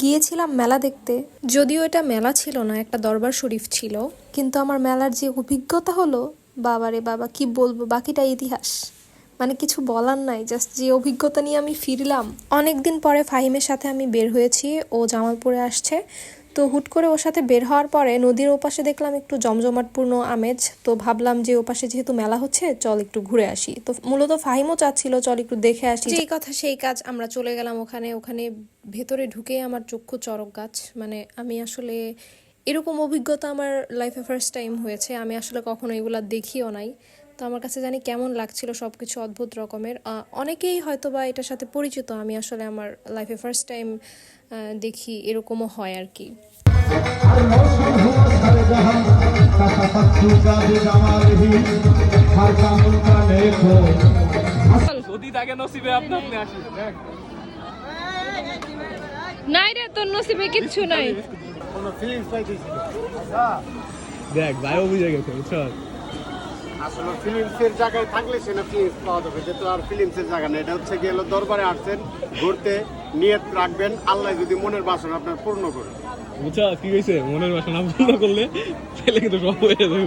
গিয়েছিলাম মেলা দেখতে। যদিও এটা মেলা ছিল না, একটা দরবার শরীফ ছিল। কিন্তু আমার মেলার যে অভিজ্ঞতা হলো, বাবারে বাবা, কি বলব, বাকিটা ইতিহাস। মানে কিছু বলার নাই জাস্ট যে অভিজ্ঞতা নিয়ে আমি ফিরলাম। অনেক দিন পরে ফাহিমের সাথে আমি বের হয়েছি, ও জামালপুরে আসছে। তো হুট করে ওর সাথে বের হওয়ার পরে নদীর ওপাশে দেখলাম একটু জমজমাটপূর্ণ আমেজ। তো ভাবলাম যে ওপাশে যেহেতু মেলা হচ্ছে, চল একটু ঘুরে আসি। তো মূলত ফাহিমও চাচ্ছিল, চল একটু দেখে আসি। যেই কথা সেই কাজ, আমরা চলে গেলাম ওখানে। ওখানে ভেতরে ঢুকে আমার চক্ষু চরক গাছ। মানে আমি আসলে এরকম অভিজ্ঞতা আমার লাইফে ফার্স্ট টাইম হয়েছে। আমি আসলে কখনো এগুলা দেখিও নাই। তো আমার কাছে জানি কেমন লাগছিল সব কিছু অদ্ভুত রকমের। অনেকেই হয়তো বা এটার সাথে পরিচিত আমি আসলে আমার লাইফে ফার্স্ট টাইম দেখি এরকমও হয় আর কি। নাই রে তোর নসিবে কিচ্ছু নাই। দেখ ভাইও বুঝে গেছে আসলে ফিলিমসের জায়গায় থাকলে সে না ফিলিমস পাওয়া যাবে যেহেতু আর ফিলিমসের জায়গা নেই। এটা হচ্ছে গিয়ে হলো দরবারে আসছেন ঘুরতে নিয়ত রাখবেন আল্লাহ যদি মনের বাসনা আপনার পূর্ণ করে। বুঝছ কি কইছে মনের বাসনা পূর্ণ করলে তাহলে কিন্তু সব হয়ে যাবে।